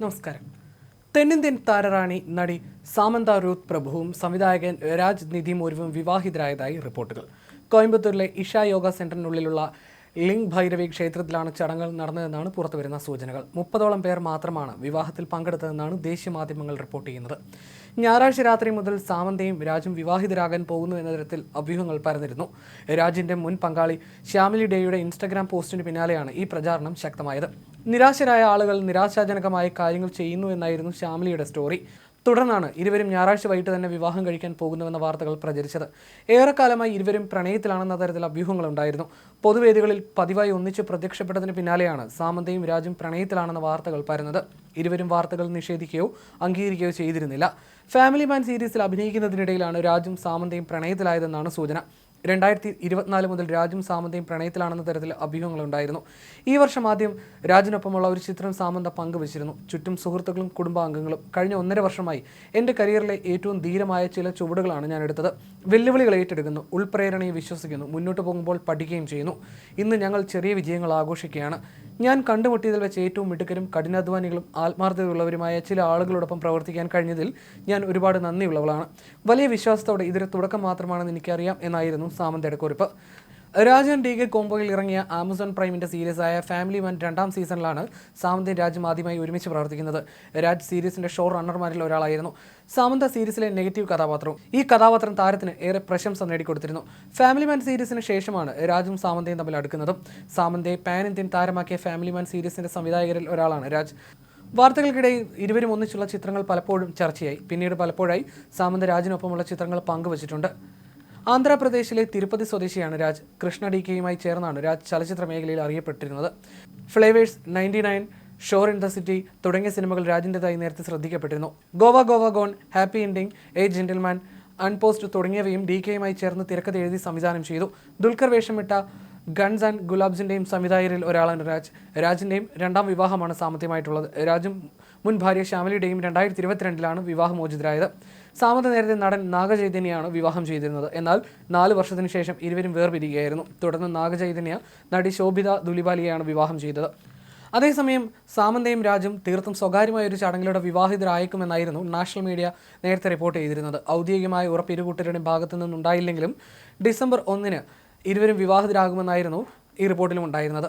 നമസ്കാരം. തെന്നിന്ത്യൻ താരറാണി നടി സാമന്ത രൂത് പ്രഭുവും സംവിധായകൻ രാജ് നിധി മോരുവും വിവാഹിതരായതായി റിപ്പോർട്ടുകൾ. കോയമ്പത്തൂരിലെ ഇഷ യോഗ സെന്ററിനുള്ളിലുള്ള ലിംഗ് ഭൈരവി ക്ഷേത്രത്തിലാണ് ചടങ്ങുകൾ നടന്നതെന്നാണ് പുറത്തുവരുന്ന സൂചനകൾ. മുപ്പതോളം പേർ മാത്രമാണ് വിവാഹത്തിൽ പങ്കെടുത്തതെന്നാണ് ദേശീയ മാധ്യമങ്ങൾ റിപ്പോർട്ട് ചെയ്യുന്നത്. ഞായറാഴ്ച രാത്രി മുതൽ സാമന്തയും രാജും വിവാഹിതരാകാൻ പോകുന്നു എന്ന തരത്തിൽ അഭ്യൂഹങ്ങൾ പരന്നിരുന്നു. രാജിന്റെ മുൻ പങ്കാളി ശ്യാമിലി ഡേയുടെ ഇൻസ്റ്റഗ്രാം പോസ്റ്റിന് പിന്നാലെയാണ് ഈ പ്രചാരണം ശക്തമായത്. നിരാശരായ ആളുകൾ നിരാശാജനകമായ കാര്യങ്ങൾ ചെയ്യുന്നു എന്നായിരുന്നു ശ്യാമിലിയുടെ സ്റ്റോറി തുടർന്നാണ് ഇരുവരും ഞായറാഴ്ച വൈകിട്ട് തന്നെ വിവാഹം കഴിക്കാൻ പോകുന്നുവെന്ന വാർത്തകൾ പ്രചരിച്ചത്. ഏറെക്കാലമായി ഇരുവരും പ്രണയത്തിലാണെന്ന തരത്തിൽ അഭ്യൂഹങ്ങളുണ്ടായിരുന്നു പൊതുവേദികളിൽ പതിവായി ഒന്നിച്ച് പ്രത്യക്ഷപ്പെട്ടതിന് പിന്നാലെയാണ് സാമന്തയും രാജും പ്രണയത്തിലാണെന്ന വാർത്തകൾ പരന്നത്. ഇരുവരും വാർത്തകൾ നിഷേധിക്കുകയോ അംഗീകരിക്കുകയോ ചെയ്തിരുന്നില്ല. ഫാമിലി മാൻ സീരീസിൽ അഭിനയിക്കുന്നതിനിടയിലാണ് രാജും സാമന്തയും പ്രണയത്തിലായതെന്നാണ് സൂചന. രണ്ടായിരത്തി ഇരുപത്തിനാല് മുതൽ രാജും സാമന്തയും പ്രണയത്തിലാണെന്ന തരത്തിൽ അഭ്യൂഹങ്ങൾ ഉണ്ടായിരുന്നു ഈ വർഷം ആദ്യം രാജിനൊപ്പമുള്ള ഒരു ചിത്രം സാമന്ത പങ്കുവച്ചിരുന്നു. ചുറ്റും സുഹൃത്തുക്കളും കുടുംബാംഗങ്ങളും കഴിഞ്ഞ ഒന്നര വർഷമായി എന്റെ കരിയറിലെ ഏറ്റവും ധീരമായ ചില ചുവടുകളാണ് ഞാൻ എടുത്തത് വെല്ലുവിളികൾ ഏറ്റെടുക്കുന്നു ഉൾപ്രേരണയെ വിശ്വസിക്കുന്നു മുന്നോട്ട് പോകുമ്പോൾ പഠിക്കുകയും ചെയ്യുന്നു. ഇന്ന് ഞങ്ങൾ ചെറിയ വിജയങ്ങൾ ആഘോഷിക്കുകയാണ്. ഞാൻ കണ്ടുമുട്ടിയതിൽ വെച്ച് ഏറ്റവും മിടുക്കരും കഠിനാധ്വാനികളും ആത്മാർത്ഥതയുള്ളവരുമായ ചില ആളുകളോടൊപ്പം പ്രവർത്തിക്കാൻ കഴിഞ്ഞതിൽ ഞാൻ ഒരുപാട് നന്ദിയുള്ളവളാണ്. വലിയ വിശ്വാസത്തോടെ ഇതൊരു തുടക്കം മാത്രമാണെന്ന് എനിക്കറിയാം എന്നായിരുന്നു സാമന്തയുടെ കുറിപ്പ്. രാജൻ ഡി കെ കോംബോയിൽ ഇറങ്ങിയ ആമസോൺ പ്രൈമിന്റെ സീരീസ് ആയ ഫാമിലി മാൻ രണ്ടാം സീസണിലാണ് സാമന്തയും രാജും ആദ്യമായി ഒരുമിച്ച് പ്രവർത്തിക്കുന്നത്. രാജ് സീരീസിന്റെ ഷോ റണ്ണർമാരിൽ ഒരാളായിരുന്നു. സാമന്ത സീരീസിലെ നെഗറ്റീവ് കഥാപാത്രവും ഈ കഥാപാത്രം താരത്തിന് ഏറെ പ്രശംസ നേടിക്കൊടുത്തിരുന്നു. ഫാമിലി മാൻ സീരീസിന് ശേഷമാണ് രാജും സാമന്തയും തമ്മിൽ അടുക്കുന്നതും. സാമന്തയെ പാൻ ഇന്ത്യൻ താരമാക്കിയ ഫാമിലി മാൻ സീരീസിന്റെ സംവിധായകരിൽ ഒരാളാണ് രാജ്. വാർത്തകൾക്കിടയിൽ ഇരുവരും ഒന്നിച്ചുള്ള ചിത്രങ്ങൾ പലപ്പോഴും ചർച്ചയായി. പിന്നീട് പലപ്പോഴായി സാമന്ത രാജിനൊപ്പമുള്ള ചിത്രങ്ങൾ പങ്കുവച്ചിട്ടുണ്ട്. ആന്ധ്രാപ്രദേശിലെ തിരുപ്പതി സ്വദേശിയാണ് രാജ്. കൃഷ്ണ ഡി കെയുമായി ചേർന്നാണ് രാജ് ചലച്ചിത്ര മേഖലയിൽ അറിയപ്പെട്ടിരുന്നത്. Flavors ninety nine Shor in the city തുടങ്ങിയ സിനിമകൾ രാജിന്റെതായി നേരത്തെ ശ്രദ്ധിക്കപ്പെട്ടിരുന്നു. Go Goa gone happy ending a gentleman അൺപോസ്റ്റ് തുടങ്ങിയവയും ഡി കെയുമായി ചേർന്ന് തിരക്കഥ എഴുതി സംവിധാനം ചെയ്തു. ദുൽഖർ വേഷമിട്ട ഗൺസ് ആൻഡ് ഗുലാബ്സിന്റെയും സംവിധായകരിൽ ഒരാളാണ് രാജ്. രാജിന്റെയും രണ്ടാം വിവാഹമാണ് സാമ്പത്തികമായിട്ടുള്ളത്. രാജും മുൻ ഭാര്യ ശ്യാമലിയുടെയും രണ്ടായിരത്തി ഇരുപത്തിരണ്ടിലാണ് വിവാഹമോചിതരായത്. സാമന്ത നേരത്തെ നടൻ നാഗചൈതന്യയാണ് വിവാഹം ചെയ്തിരുന്നത്. എന്നാൽ നാല് വർഷത്തിന് ശേഷം ഇരുവരും വേർപിരിക്കുകയായിരുന്നു തുടർന്ന് നാഗചൈതന്യ നടി ശോഭിത ദുലിബാലിയെയാണ് വിവാഹം ചെയ്തത്. അതേസമയം സാമന്തയും രാജും തീർത്തും സ്വകാര്യമായ ഒരു ചടങ്ങിലൂടെ വിവാഹിതരായേക്കുമെന്നായിരുന്നു നാഷണൽ മീഡിയ നേരത്തെ റിപ്പോർട്ട് ചെയ്തിരുന്നത്. ഔദ്യോഗികമായ ഉറപ്പ് ഇരുകൂട്ടരുടെയും ഭാഗത്തു നിന്നുണ്ടായില്ലെങ്കിലും ഡിസംബർ ഒന്നിന് ഇരുവരും വിവാഹിതരാകുമെന്നായിരുന്നു ഈ റിപ്പോർട്ടിലും ഉണ്ടായിരുന്നത്.